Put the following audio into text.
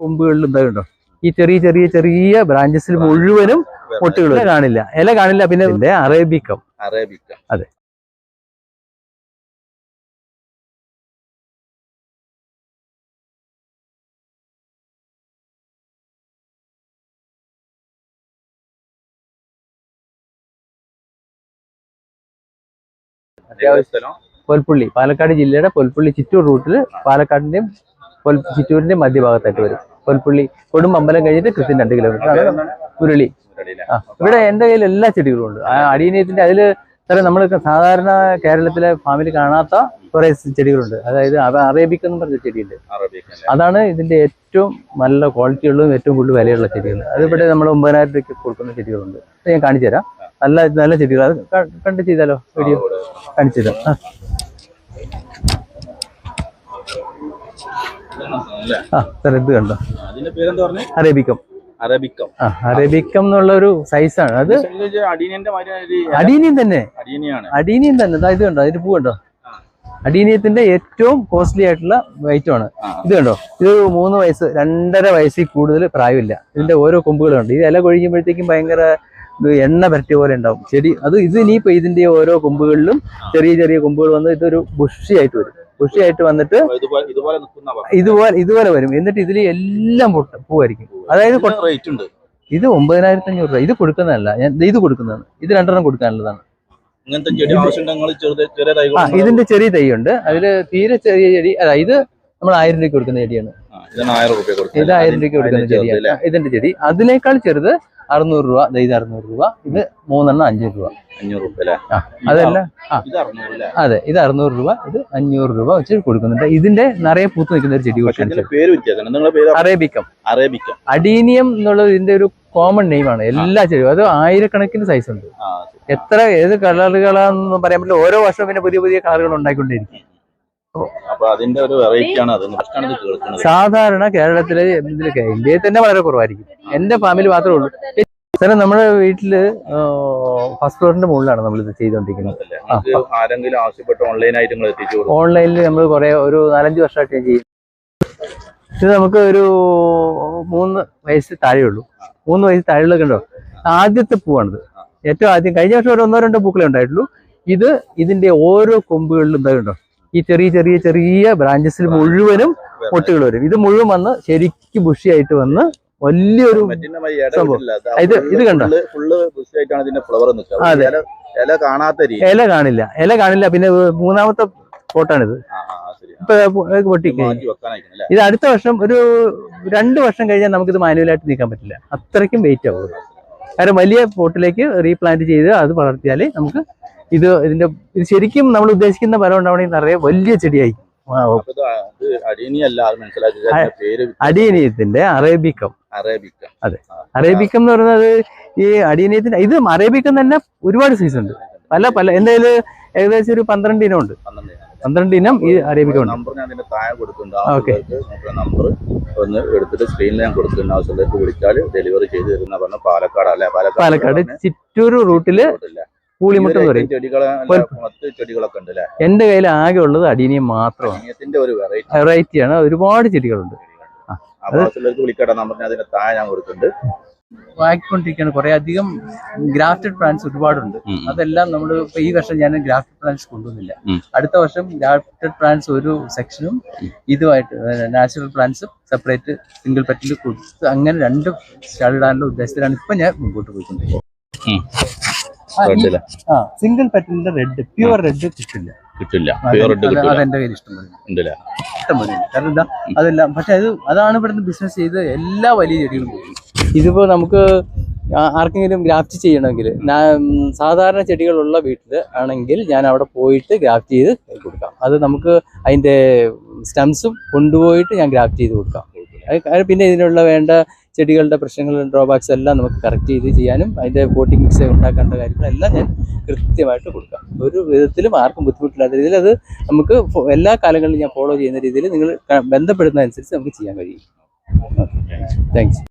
കൊമ്പുകളിലും എന്താ കണ്ടോ? ഈ ചെറിയ ചെറിയ ചെറിയ ബ്രാഞ്ചസിൽ മുഴുവനും പൊട്ടുകൾ കാണില്ല. ഇല കാണില്ല പിന്നെ അറേബിക്കം അറേബിക്കം അതെ. പൊൽപ്പുള്ളി. പാലക്കാട് ജില്ലയുടെ പൊൽപ്പുള്ളി ചിറ്റൂർ റൂട്ടിൽ പാലക്കാടിന്റെയും ചിറ്റൂരിന്റെയും മധ്യഭാഗത്തായിട്ട് വരും. പൊൽപ്പുള്ളി കൊടും അമ്പലം കഴിഞ്ഞിട്ട് കൃത്യം രണ്ട് കിലോമീറ്റർ ആണ് ഉരുളി. ആ ഇവിടെ എന്റെ കയ്യിൽ എല്ലാ ചെടികളും ഉണ്ട്. ആ അടീനയത്തിന്റെ അതിൽ സാറേ നമ്മൾ സാധാരണ കേരളത്തിലെ ഫാമിൽ കാണാത്ത കുറെ ചെടികളുണ്ട്. അതായത് അത് അറേബിക് എന്ന് പറഞ്ഞ ചെടിയുണ്ട്. അറേബിക്ക അതാണ് ഇതിന്റെ ഏറ്റവും നല്ല ക്വാളിറ്റി ഉള്ളതും ഏറ്റവും കൂടുതൽ വിലയുള്ള ചെടികൾ. അതിവിടെ നമ്മൾ ഒമ്പതിനായിരം രൂപയ്ക്ക് കൊടുക്കുന്ന ചെടികളുണ്ട്. അത് ഞാൻ കാണിച്ചു തരാം. നല്ല നല്ല ചെടികൾ. അത് കണ്ട് ചെയ്താലോ? വീഡിയോ കാണിച്ചു തരാം. ആ. സാർ ഇത് കണ്ടോ? അതിന്റെ പേരെന്താ പറഞ്ഞേ? അറേബിക്കം അറേബിക്കം അറേബിക്കം എന്നുള്ള ഒരു സൈസാണ് അത് അടീനിയും തന്നെ. അടീനിയും തന്നെ. ഇത് കണ്ടോ? അതിന്റെ പൂ കണ്ടോ? അടീനിയത്തിന്റെ ഏറ്റവും കോസ്റ്റ്ലി ആയിട്ടുള്ള ഐറ്റം ആണ്. ഇത് കണ്ടോ? ഇത് മൂന്ന് വയസ്സ് രണ്ടര വയസ്സിൽ കൂടുതൽ പ്രായമില്ല. ഇതിന്റെ ഓരോ കൊമ്പുകളുണ്ട് ഇത് ഇല കൊഴിക്കുമ്പോഴത്തേക്കും ഭയങ്കര എണ്ണ പരട്ടിയ പോലെ ഉണ്ടാവും. ചെടി അത് ഇത് ഇനിയിപ്പോ ഇതിന്റെ ഓരോ കൊമ്പുകളിലും ചെറിയ ചെറിയ കൊമ്പുകൾ വന്ന് ഇതൊരു ബുഷി ആയിട്ട് വരും. ബുഷി ആയിട്ട് വന്നിട്ട് ഇതുപോലെ ഇതുപോലെ വരും. എന്നിട്ട് ഇതിൽ എല്ലാം പൊട്ട. പൂവായിരിക്കും. അതായത് ഉണ്ട്. ഇത് ഒമ്പതിനായിരത്തി അഞ്ഞൂറ് രൂപ. ഇത് കൊടുക്കുന്നതല്ല. ഞാൻ ഇത് കൊടുക്കുന്നതാണ്. ഇത് രണ്ടെണ്ണം കൊടുക്കാനുള്ളതാണ്. ആ ഇതിന്റെ ചെറിയ തൈയുണ്ട്. അതിൽ തീരെ ചെറിയ ചെടി അല്ല ഇത് നമ്മൾ ആയിരം രൂപയ്ക്ക് കൊടുക്കുന്ന ചെടിയാണ്. ഇത് ആയിരം രൂപയ്ക്ക് കൊടുക്കുന്ന ചെടിയാണ്. ഇതിന്റെ ചെടി. അതിനേക്കാൾ ചെറുത് അറുന്നൂറ് രൂപ. ഇത് അറുന്നൂറ് രൂപ. ഇത് മൂന്നെണ്ണം അഞ്ഞൂറ് രൂപ. അഞ്ഞൂറ് രൂപ അതെല്ലാം അതെ ഇത് അറുന്നൂറ് രൂപ ഇത് അഞ്ഞൂറ് രൂപ വെച്ച് കൊടുക്കുന്നുണ്ട്. ഇതിന്റെ നിറയെ പൂത്ത് നിൽക്കുന്ന ഒരു ചെടി അറേബിക്കം അറേബിക്ക അഡീനിയം എന്നുള്ളത് ഇതിന്റെ ഒരു കോമൺ നെയിമാണ് എല്ലാ ചെടിയും. അത് ആയിരക്കണക്കിന് സൈസ് ഉണ്ട്. എത്ര ഏത് കളറുകളാണെന്ന് പറയാൻ പറ്റില്ല. ഓരോ വർഷവും പിന്നെ പുതിയ പുതിയ കളറുകൾ ഉണ്ടായിക്കൊണ്ടിരിക്കും അപ്പൊ അതിന്റെ ഒരു അത്. കേൾക്കുന്നത് സാധാരണ കേരളത്തിലെ ഇതിലൊക്കെ ഇന്ത്യയിൽ തന്നെ വളരെ കുറവായിരിക്കും. എന്റെ ഫാമിലി മാത്രമേ ഉള്ളൂ. സാറേ നമ്മുടെ വീട്ടിൽ ഫസ്റ്റ് ഫ്ലോറിന്റെ മുകളിലാണ് നമ്മൾ ഇത് ചെയ്തുകൊണ്ടിരിക്കുന്നത് ആരെങ്കിലും ആവശ്യപ്പെട്ട് ഓൺലൈനായിട്ട് എത്തിച്ചു ഓൺലൈനിൽ നമ്മൾ കുറെ ഒരു നാലഞ്ച് വർഷമായിട്ട് ഞാൻ ചെയ്യും. ഇത് നമുക്ക് ഒരു മൂന്ന് വയസ്സ് താഴെയുള്ളൂ. മൂന്ന് വയസ്സ് താഴെയുള്ള ഉണ്ടോ ആദ്യത്തെ പൂവാണിത്. ഏറ്റവും ആദ്യം കഴിഞ്ഞ വർഷം ഒരു ഒന്നോ രണ്ടോ പൂക്കളെ ഉണ്ടായിട്ടുള്ളൂ. ഇത് ഇതിന്റെ ഓരോ കൊമ്പുകളിലും എന്താ കണ്ടോ? ഈ ചെറിയ ചെറിയ ചെറിയ ബ്രാഞ്ചസിൽ മുഴുവനും പൊട്ടുകൾ വരും. ഇത് മുഴുവൻ വന്ന് ശരിക്കും ബുഷിയായിട്ട് വന്ന് വലിയൊരു സംഭവം. ഇത് ഇത് കണ്ടോ? അതെ. ഇല കാണില്ല. ഇല കാണില്ല. പിന്നെ മൂന്നാമത്തെ ഫോട്ടാണിത്. ഇപ്പൊ ഇത് അടുത്ത വർഷം ഒരു രണ്ട് വർഷം കഴിഞ്ഞാൽ നമുക്കിത് മാനുവലായിട്ട് നീക്കാൻ പറ്റില്ല. അത്രയ്ക്കും വെയിറ്റ് ആവും കാരണം വലിയ പോട്ടിലേക്ക് റീപ്ലാന്റ് ചെയ്ത് അത് വളർത്തിയാലേ നമുക്ക് ഇത് ഇതിന്റെ ഇത് ശരിക്കും നമ്മൾ ഉദ്ദേശിക്കുന്ന ഫലം ഉണ്ടാവണമെങ്കിൽ നിറയെ വലിയ ചെടിയായി. അടിയനീയത്തിന്റെ അറേബിക്കം അറേബിക്ക അതെ. അറേബിക്കം എന്ന് പറയുന്നത് ഈ അടിയനീയത്തിന്റെ ഇത് അറേബിക്കം തന്നെ ഒരുപാട് സൈസ് ഉണ്ട്. പല പല എന്തായാലും ഏകദേശം ഒരു പന്ത്രണ്ട് ഇനം ഉണ്ട് പന്ത്രണ്ട് ഇനം. ഈ അറേബിക്കം ഉണ്ട്. നമ്പർ ഞാൻ ഇതിന്റെ താഴെ കൊടുക്കുന്നുണ്ട്. ഓക്കേ. നമ്പർ ഒന്ന് എടുത്തിട്ട് സ്ക്രീനിൽ ഞാൻ കൊടുക്കുന്നുണ്ട്. ആവശ്യമുള്ളവർക്ക് വിളിച്ചാൽ ഡെലിവറി ചെയ്ത് തരുന്ന പറഞ്ഞ പാലക്കാട് അല്ലെ? പാലക്കാട് ചിറ്റൂർ റൂട്ടിൽ പൂളിമുട്ട് എന്ന് പറയും എന്റെ കയ്യിൽ ആകെ ഉള്ളത് അടീനിയം മാത്രമാണ്. അടീനിയത്തിന്റെ ഒരു വെറൈറ്റി വെറൈറ്റിയാണ് ഒരുപാട് ചെടികളുണ്ട്. വാങ്ങിക്കൊണ്ടിരിക്കുകയാണ് കുറെ അധികം ഗ്രാഫ്റ്റഡ് പ്ലാന്റ്സ് ഒരുപാടുണ്ട്. അതെല്ലാം നമ്മൾ ഇപ്പൊ ഈ വർഷം ഞാൻ ഗ്രാഫ്റ്റഡ് പ്ലാന്റ്സ് കൊണ്ടുവന്നില്ല. അടുത്ത വർഷം ഗ്രാഫ്റ്റഡ് പ്ലാന്റ്സ് ഒരു സെക്ഷനും ഇതുമായിട്ട് നാച്ചുറൽ പ്ലാന്റ്സും സെപ്പറേറ്റ് സിംഗിൾ പെറ്റിൽ കൊടുത്ത് അങ്ങനെ രണ്ട് സ്റ്റാളിടാനുള്ള ഉദ്ദേശത്തിലാണ് ഇപ്പൊ ഞാൻ മുമ്പോട്ട് പോയിക്കൊണ്ടിരിക്കുന്നത്. സിംഗിൾ പെറ്റലിന്റെ റെഡ് പ്യുവർ റെഡ് കിട്ടില്ല. കിട്ടില്ല. പ്യുവർ റെഡ് കിട്ടില്ല. അതെന്റെ കയ്യിൽ ഇഷ്ടം പോലെ. ഉണ്ടല്ലേ? ഇഷ്ടം പോലെ. ഉണ്ട്. കാരണം എന്താ അതെല്ലാം പക്ഷെ അത് അതാണ് ഇവിടുന്ന് ബിസിനസ് ചെയ്ത് എല്ലാ വലിയ ചെടികളും ഇതിപ്പോ നമുക്ക് ആർക്കെങ്കിലും ഗ്രാഫ്റ്റ് ചെയ്യണമെങ്കിൽ ഞാൻ സാധാരണ ചെടികളുള്ള വീട്ടിൽ ആണെങ്കിൽ ഞാൻ അവിടെ പോയിട്ട് ഗ്രാഫ്റ്റ് ചെയ്ത് കൊടുക്കാം. അത് നമുക്ക് അതിന്റെ സ്റ്റംസും കൊണ്ടുപോയിട്ട് ഞാൻ ഗ്രാഫ്റ്റ് ചെയ്ത് കൊടുക്കാം. പിന്നെ ഇതിനുള്ള വേണ്ട ചെടികളുടെ പ്രശ്നങ്ങളും ഡ്രോബാക്സ് എല്ലാം നമുക്ക് കറക്റ്റ് ചെയ്ത് ചെയ്യാനും അതിന്റെ പോട്ടിംഗ് മിക്സ് ഉണ്ടാക്കേണ്ട കാര്യങ്ങളെല്ലാം ഞാൻ കൃത്യമായിട്ട് കൊടുക്കാം. ഒരു വിധത്തിലും ആർക്കും ബുദ്ധിമുട്ടില്ലാത്ത രീതിയിൽ അത് നമുക്ക് എല്ലാ കാലങ്ങളിലും ഞാൻ ഫോളോ ചെയ്യുന്ന രീതിയിൽ നിങ്ങൾ ബന്ധപ്പെടുന്ന അനുസരിച്ച് നമുക്ക് ചെയ്യാൻ കഴിയും. താങ്ക്സ്